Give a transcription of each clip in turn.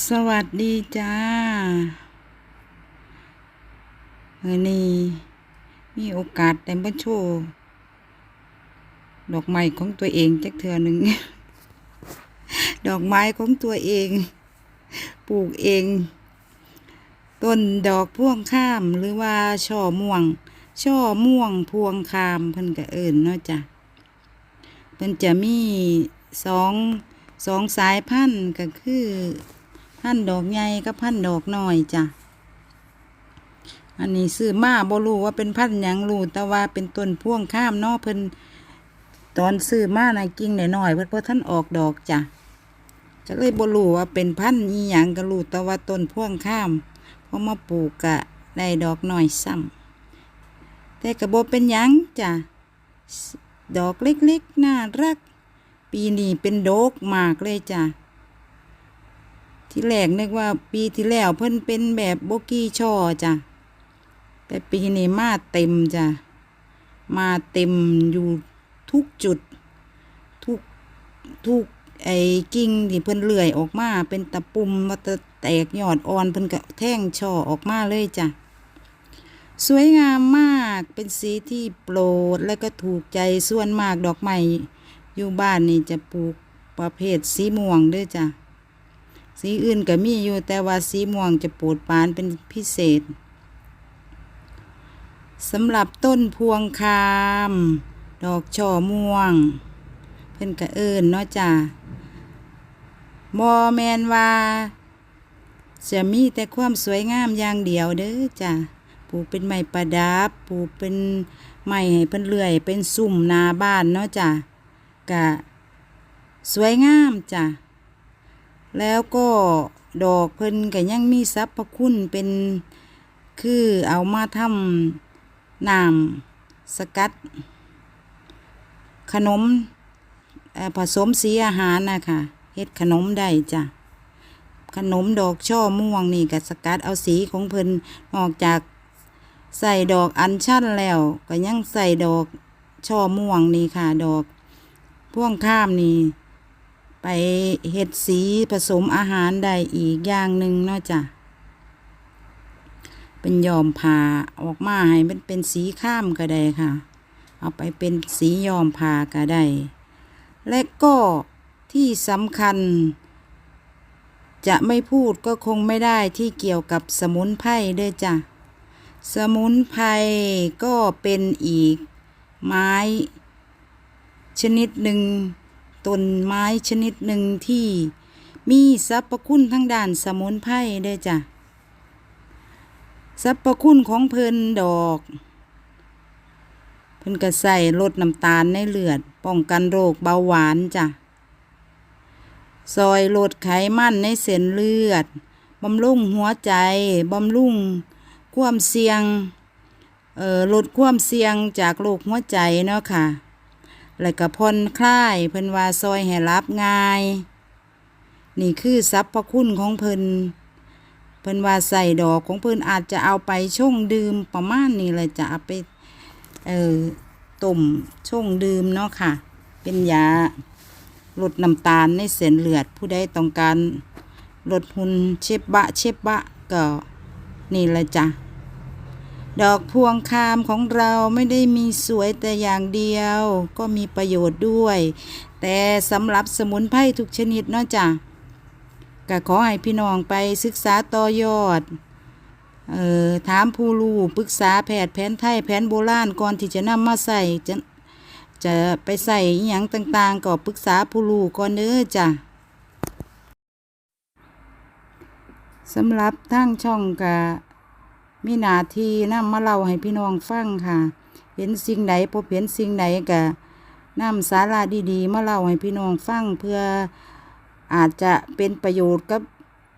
สวัสดีจ้าเมื่อนี้มีโอกาสได้มาโชว์ดอกไม้ของตัวเองจักเทือหนึ่ง ดอกไม้ของตัวเอง ปลูกเอง ต้นดอกพ่วงข้ามหรือว่าช่อม่วง ช่อม่วงพวงคามเพิ่นก็เอิ้นเนาะจ้ะเพิ่นจะมีสองสองสายพันธุ์ก็คือ พันธุ์ดอกใหญ่กับพันธุ์ดอกน้อยจ้ะ อันนี้ซื้อมาบ่รู้ว่าเป็นพันธุ์หยังรู้แต่ว่าเป็นต้นพ่วงข้ามนาะเพิ่นตอนซื้อมาในกิ่งหน้อยๆเพิ่นบ่ทันออกดอกจ้ะก็เลยบ่รู้ว่าเป็นพันธุ์อีหยังก็รู้แต่ว่าต้นพ่วงข้ามพอมาปลูกก็ได้ดอกน้อยซ้ำแต่ก็บ่เป็นหยังจ้ะดอกเล็กๆน่ารัก ปีนี้เป็นโดกมากเลยจ้ะ ที่แรกนึกว่าปีที่แล้วเพิ่นเป็นแบบโบกี้ช่อจ้ะ แต่ปีนี้มาเต็มจ้ะ มาเต็มอยู่ทุกจุด ทุกทุกไอ้กิ่งที่เพิ่นเลื่อยออกมาเป็นตะปุ่มมาตะแตกยอดอ่อนเพิ่นก็แท่งช่อออกมาเลยจ้ะ สวยงามมากเป็นสีที่โปรดและก็ถูกใจส่วนมากดอกไม้อยู่บ้านนี่จะปลูกประเภทสีม่วงด้วยจ้ะ สีอื่นก็มีอยู่แต่ว่าสีม่วงจะปรดปานเป็นพิเศษสำหรับต้นพวงคาม ดอกช่อม่วง เพิ่นก็เอิ้นเนาะจ้ะบอแมนว่า จะมีแต่ความสวยงามอย่างเดียวเด้อจ้ะปลูกเป็นไม้ประดับปลูกเป็นไม้ให้เพิ่นเลื่อย เป็นสุ่มนาบ้านเนาะจ้ะกะ สวยงามจ้ะ แล้วก็ดอกเพิ่นก็ยังมีสรรพคุณเป็นคือเอามาทำน้ำสกัด ขนมผสมสีอาหารนะคะเฮ็ดขนมได้จ้ะขนมดอกช่อม่วงนี่ก็สกัดเอาสีของเพิ่นออกจากใส่ดอกอัญชันแล้วก็ยังใส่ดอกช่อม่วงนี่ค่ะ ดอกพ่วงข้ามนี่ ไปเห็ดสีผสมอาหารได้อีกอย่างหนึ่งเนาะจ้ะเป็นยอมผ่าออกมาให้มันเป็นสีข้ามก็ได้ค่ะ เอาไปเป็นสียอมผ่าก็ได้ และก็ที่สำคัญ จะไม่พูดก็คงไม่ได้ที่เกี่ยวกับสมุนไพรด้วยจ้ะ สมุนไพรก็เป็นอีกไม้ชนิดหนึ่ง ต้นไม้ชนิดหนึ่งที่มีสรรพคุณทั้งด้านสมุนไพรได้จ้ะสรรพคุณของเพิ่นดอก เพิ่นก็ใส่ลดน้ำตาลในเลือด ป้องกันโรคเบาหวานจ้ะซอยลดไขมันในเส้นเลือด บำรุงหัวใจบำรุงความเสี่ยงเอ่อลดความเสี่ยงจากโรคหัวใจเนาะค่ะ แล้วก็ผ่อนคลาย เพิ่นว่าซอยให้รับง่าย นี่คือสรรพคุณของเพิ่นเพิ่นว่าใส่ดอกของเพิ่นอาจจะเอาไปชงดื่มประมาณนี้เลยจะเอาไปเอ่อต้มชงดื่มเนาะค่ะ เป็นยาลดน้ำตาลในเส้นเลือดผู้ใดต้องการลดหุ่นเชฟบะเชฟบะก็นี่แหละจ้ะ ดอกพวงคามของเราไม่ได้มีสวยแต่อย่างเดียว ก็มีประโยชน์ด้วย แต่สำหรับสมุนไพรทุกชนิดเนาะจ้ะก็ขอให้พี่น้องไปศึกษาต่อยอดเอ่อถามผู้รู้ปรึกษาแพทย์แผนไทยแผนโบราณก่อนที่จะนำมาใส่จะจะไปใส่อหย่างต่างๆก็ปรึกษาผู้รู้ก่อนเด้อจ้ะสำหรับทางช่องกะ มีหน้าที่นำมาเล่าให้พี่น้องฟังค่ะ เห็นสิ่งใดพบเห็นสิ่งใดก็นำสาระดีๆ มาเล่าให้พี่น้องฟังเพื่ออาจจะเป็นประโยชน์กับ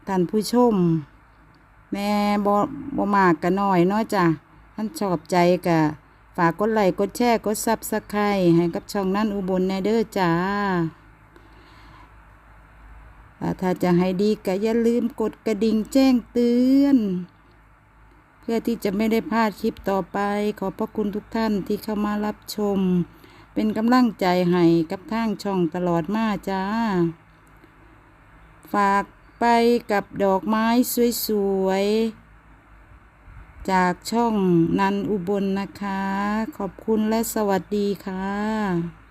ท่านผู้ชม แม่บ่บ่มากก็น้อยเนาะจ้ะท่านชอบใจก็ฝากกดไลค์กดแชร์กดซับสไครต์ให้กับช่องนั่นอุบลแนเด้อจ้าอ่าถ้าจะให้ดีก็อย่าลืมกดกระดิ่งแจ้งเตือน เพื่อที่จะไม่ได้พลาดคลิปต่อไป ขอบพระคุณทุกท่านที่เข้ามารับชม เป็นกำลังใจให้กับทางช่องตลอดมาจ้า ฝากไปกับดอกไม้สวยๆ จากช่องนันอุบลนะคะ ขอบคุณและสวัสดีค่ะ